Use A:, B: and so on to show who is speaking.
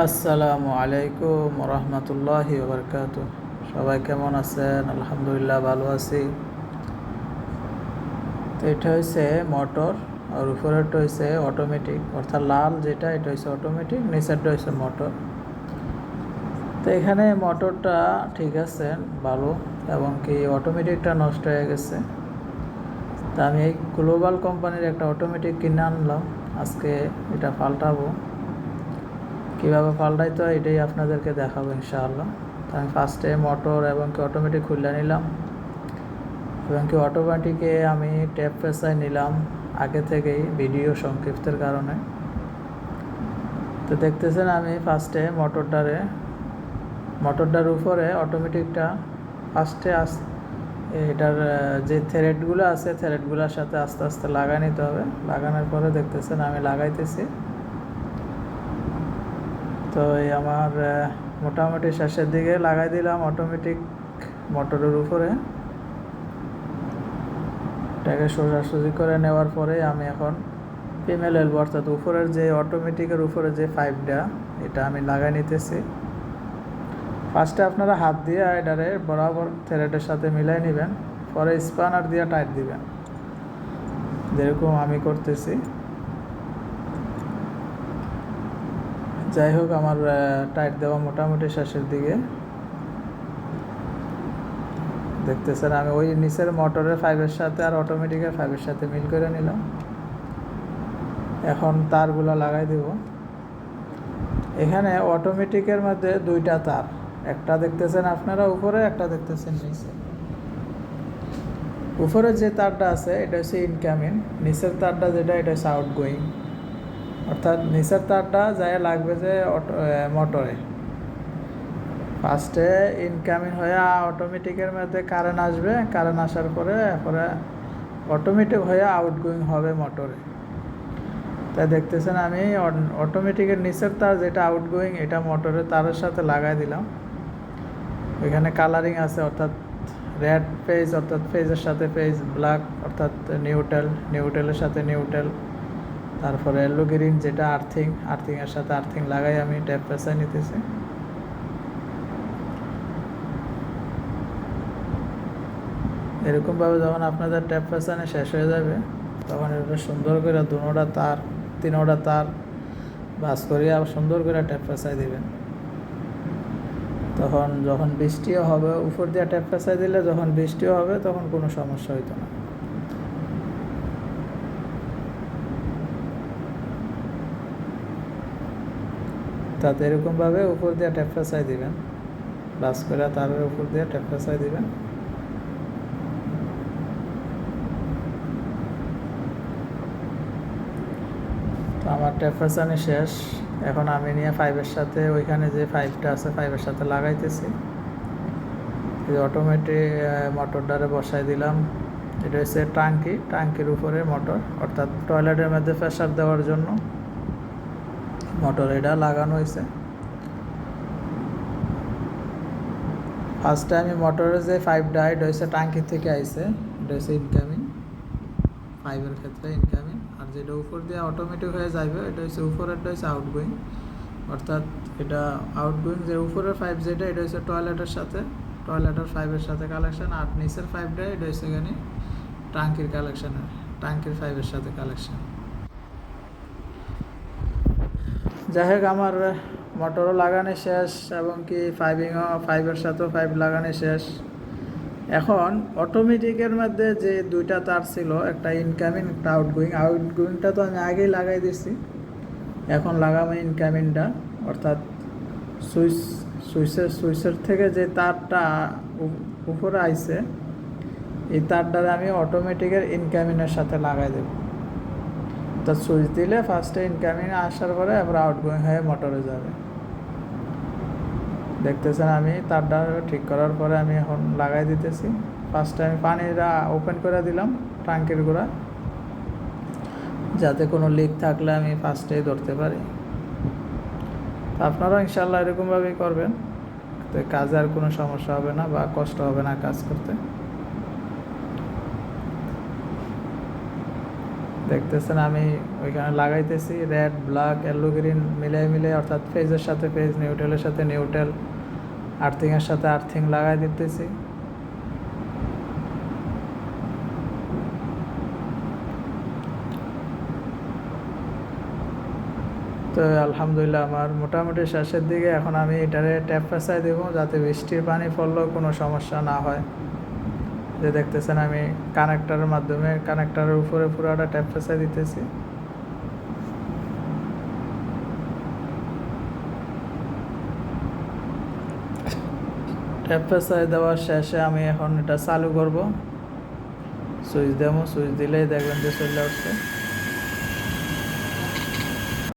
A: আসসালামু আলাইকুম রহমতুল্লাহি বরকাত সবাই কেমন আছেন? আলহামদুলিল্লাহ ভালো আছি। তো এটা হচ্ছে মোটর, আর উপরেরটা হচ্ছে অটোমেটিক অর্থাৎ লাল যেটা, এটা হচ্ছে অটোমেটিক নিচেরটা হচ্ছে মোটর। তো এখানে মোটরটা ঠিক আছে, ভালো, এবং কি অটোমেটিকটা নষ্ট হয়ে গেছে। তা আমি এই গ্লোবাল কোম্পানির একটা অটোমেটিক কিনে আনলাম। আজকে এটা পাল্টাবো। কীভাবে পাল্টাইতে হয় এটাই আপনাদেরকে দেখাবো ইনশাআল্লাহ। তো আমি ফার্স্টে মোটর এবং কি অটোমেটিক খুলে নিলাম। এবং কি অটোমেটিকে আমি ট্যাপ পেসায় নিলাম আগে থেকেই ভিডিও সংক্ষিপ্তের কারণে। তো দেখতেছেন আমি ফার্স্টে মোটরটারে মোটরটার উপরে অটোমেটিকটা ফার্স্টে আস এটার যে থ্রেডগুলো আছে থ্রেডগুলোর সাথে আস্তে আস্তে লাগাই নিতে হবে। লাগানোর পরে দেখতেছেন আমি লাগাইতেছি। তো এই আমার মোটামুটি শেষের দিকে লাগাই দিলাম অটোমেটিক মোটরের উপরে। এটাকে সোজাসুজি করে নেওয়ার পরে আমি এখন ফিমেল এলবো অর্থাৎ উপরের যে অটোমেটিকের উপরে যে পাইপটা এটা আমি লাগাই নিতেছি। ফার্স্টে আপনারা হাত দিয়ে এটারে বরাবর থ্রেডের সাথে মিলাই নেবেন, পরে স্পানার দিয়ে টাইট দিবেন। যেরকম আমি করতেছি। যাই হোক, আমার টাইট দেওয়া মোটামুটি শেষের দিকে। দেখতেছেন, আমি ওই নিচের মোটরের ফাইভের সাথে আর অটোমেটিকের ফাইভের সাথে মিল করে নিলাম। এখন তারগুলো লাগাই দিব। এখানে অটোমেটিকের মধ্যে দুইটা তার। একটা দেখতেছেন আপনারা উপরে, একটা দেখতেছেন নিচে। উপরে যে তারটা আছে, এটা হচ্ছে ইনকামিং নিচের তারটা যেটা, এটা হচ্ছে আউট গোয়িং অর্থাৎ নিচের তারটা যায় লাগবে যে মোটরে। ফার্স্টে ইনকামিং হয়ে অটোমেটিকের মধ্যে কারেন্ট আসবে। কারেন্ট আসার পরে পরে অটোমেটিক হয়ে আউটগোয়িং হবে মোটরে। তাই দেখতেছেন আমি অটোমেটিকের নিচের তার যেটা আউটগোয়িং এটা মোটরের তারের সাথে লাগাই দিলাম। এখানে কালারিং আছে, অর্থাৎ রেড পেজ অর্থাৎ পেজের সাথে পেজ ব্ল্যাক অর্থাৎ নিউটেল নিউটেলের সাথে নিউটেল তারপরে এলো গ্রিন যেটা আর্থিং, আর্থিংয়ের সাথে আর্থিং লাগাই আমি ট্যাপ পেসায় নিতেছি। এরকমভাবে যখন আপনাদের ট্যাপ পেসানে শেষ হয়ে যাবে, তখন এটা সুন্দর করে দুনোটা তার, তিনোটা তার বাস করিয়া সুন্দর করে ট্যাপ পেসায় দিবেন। তখন যখন বৃষ্টিও হবে, উপর দিয়ে ট্যাপ পেসায় দিলে যখন বৃষ্টিও হবে, তখন কোনো সমস্যা হইতো না। তাতে এরকমভাবে উপর দিয়ে ট্যাপ পেসায় দিবেন। বাস করে তারের উপর দিয়ে ট্যাপ পেসায় দিবেন। তো আমার ট্যাপ পেসানি শেষ। এখন আমি নিয়ে ফাইভের সাথে ওইখানে যে ফাইভটা আছে ফাইভের সাথে লাগাইতেছি। অটোমেটিক মোটরটারে বসাই দিলাম। এটা হচ্ছে টাঙ্কি টাঙ্কির উপরে মোটর অর্থাৎ টয়লেটের মধ্যে প্রেশার দেওয়ার জন্য। মোটর এটা লাগানো হয়েছে ফার্স্টে আমি মোটরের যে ফাইভটা এটা হচ্ছে টাঙ্কি থেকে আইছে, এটা হচ্ছে ইনকামিং ফাইভের ক্ষেত্রে ইনকামিং আর যেটা উপর দিয়ে অটোমেটিক হয়ে যাবে এটা হচ্ছে উপরেরটা হচ্ছে আউটগোয়িং অর্থাৎ এটা আউটগোয়িং যে উপরের ফাইভ যেটা এটা হচ্ছে টয়লেটের সাথে। টয়লেটের ফাইভের সাথে কালেকশন আর নিচের ফাইভটা এটা হচ্ছে এখানে টাঙ্কির কালেকশন টাঙ্কির ফাইভের সাথে কালেকশন যাই হোক আমার মোটরও লাগানো শেষ এবং কি ফাইভিংও ফাইভের সাথেও ফাইভ লাগানো শেষ। এখন অটোমেটিকের মধ্যে যে দুইটা তার ছিল, একটা ইনকামিং একটা আউটগোয়িং আউটগোয়িংটা তো আমি আগেই লাগাই দিছি। এখন লাগাবো ইনকামিংটা অর্থাৎ সুইচ, সুইচের সুইচের থেকে যে তারটা উপরে আইছে, এই তারটা আমি অটোমেটিকের ইনকামিংয়ের সাথে লাগাই দেব। তো সুইচ দিলে ফার্স্টে ইনকামিং আসার পরে আবার আউটগোয়িং হয়ে মোটরে যাবে। দেখতেছেন আমি তারটা ঠিক করার পরে আমি এখন লাগাই দিতেছি। ফার্স্টে আমি পানিটা ওপেন করে দিলাম ট্যাঙ্কের গোড়া। যাতে কোনো লিক থাকলে আমি ফার্স্টেই ধরতে পারি। আপনারাও ইনশাল্লাহ এরকমভাবেই করবেন। তো কাজে আর কোনো সমস্যা হবে না বা কষ্ট হবে না কাজ করতে। দেখতেছেন, আমি ওইখানে লাগাইতেছি রেড ব্ল্যাক ইয়েলো গ্রিন মিলাই মিলাই, অর্থাৎ ফেজের সাথে ফেজ নিউট্রালের সাথে নিউট্রাল আর্থিংয়ের সাথে আর্থিং লাগাই দিতেছি। তো আলহামদুলিল্লাহ, আমার মোটামুটি শেষের দিকে এখন আমি এটারে ট্যাপ ফেসাই দেবো, যাতে বৃষ্টির পানি পড়লেও কোনো সমস্যা না হয়। যে দেখতেছেন, আমি কানেক্টারের মাধ্যমে কানেক্টারের উপরে পুরোটা ট্যাপ ফেসাই দিতেছি। ট্যাপ ফেসাই দেওয়ার শেষে আমি এখন এটা চালু করব। সুইচ দেবো, সুইচ দিলেই দেখবেন যে চলে উঠছে